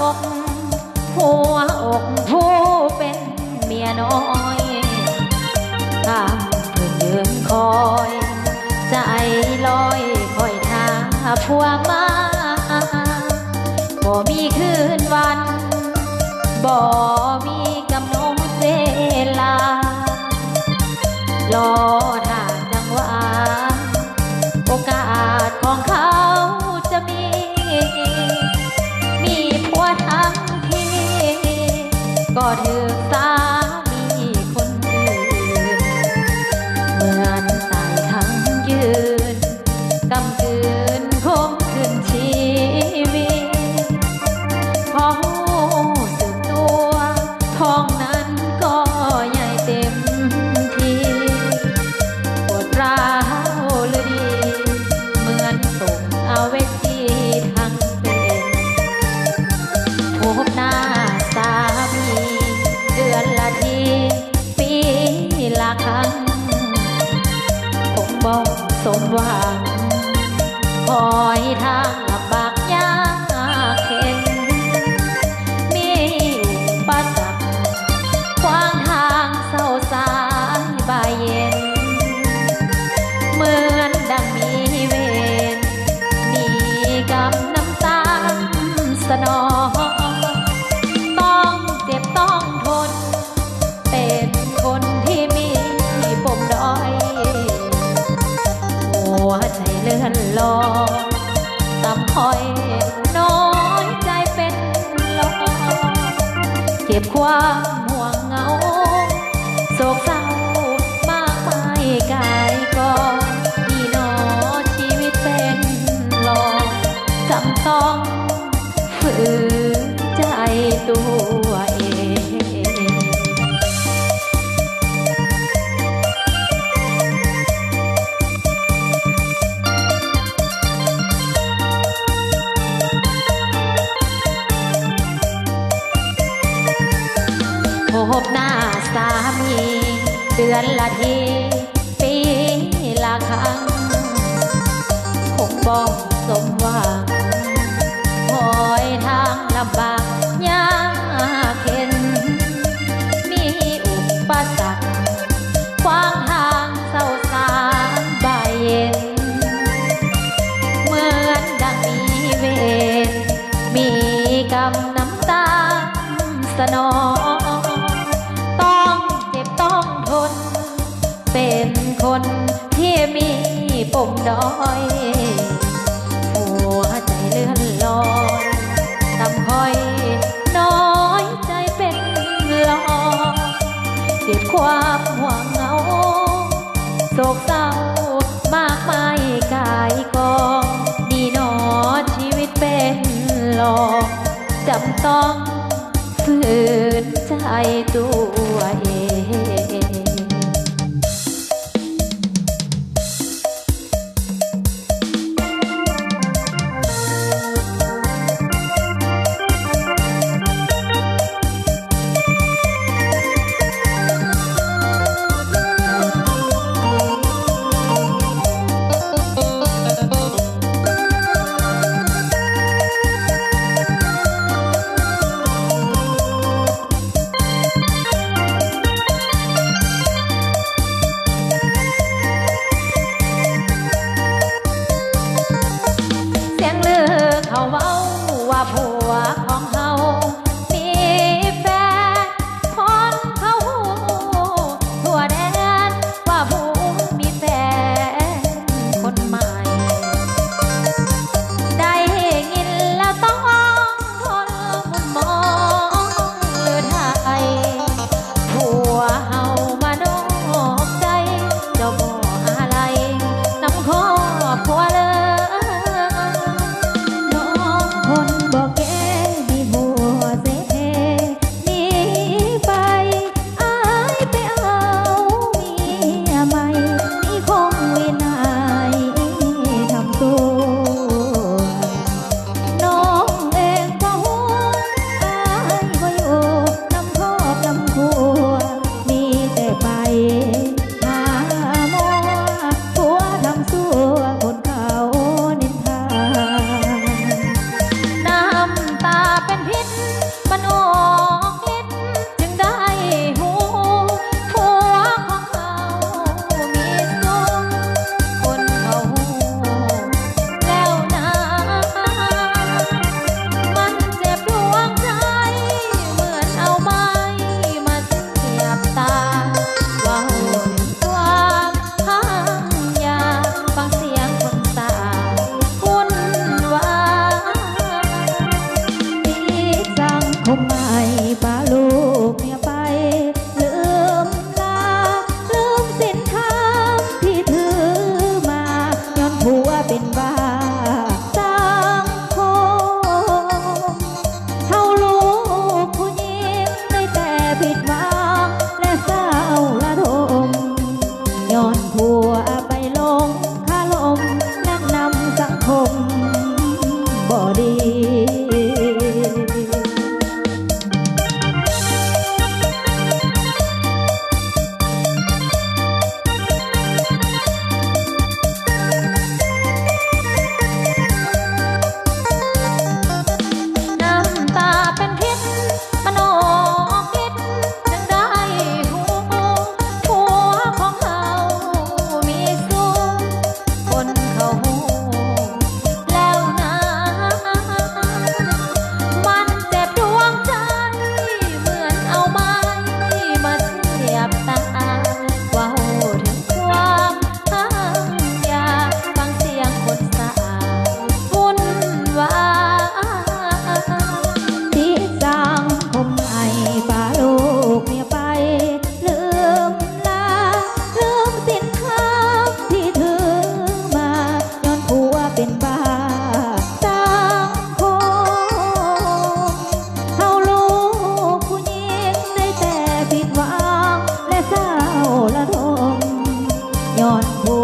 อก หัวอกผู้เป็นเมียน้อยตามเพื่อนยืนคอย ใจลอยคอยท่าผัวมาบ่มีคืนวันบ่มีกำหนดเวลารอท่าจังหวะโอกาสของเขา คอยทาง ลอตำคอยน้อยใจเป็นลอเก็บความ นละที ปีละครั้งคงบอก มดอยหัวใจเลื่อนลอยตำคอยน้อยใจเป็นลอยเก็บความห่วงเหงาโศกเศร้ามากมายกายกองดีหนอชีวิตเป็นหลอกจำต้องฝืนใจตัวเอง อดหัว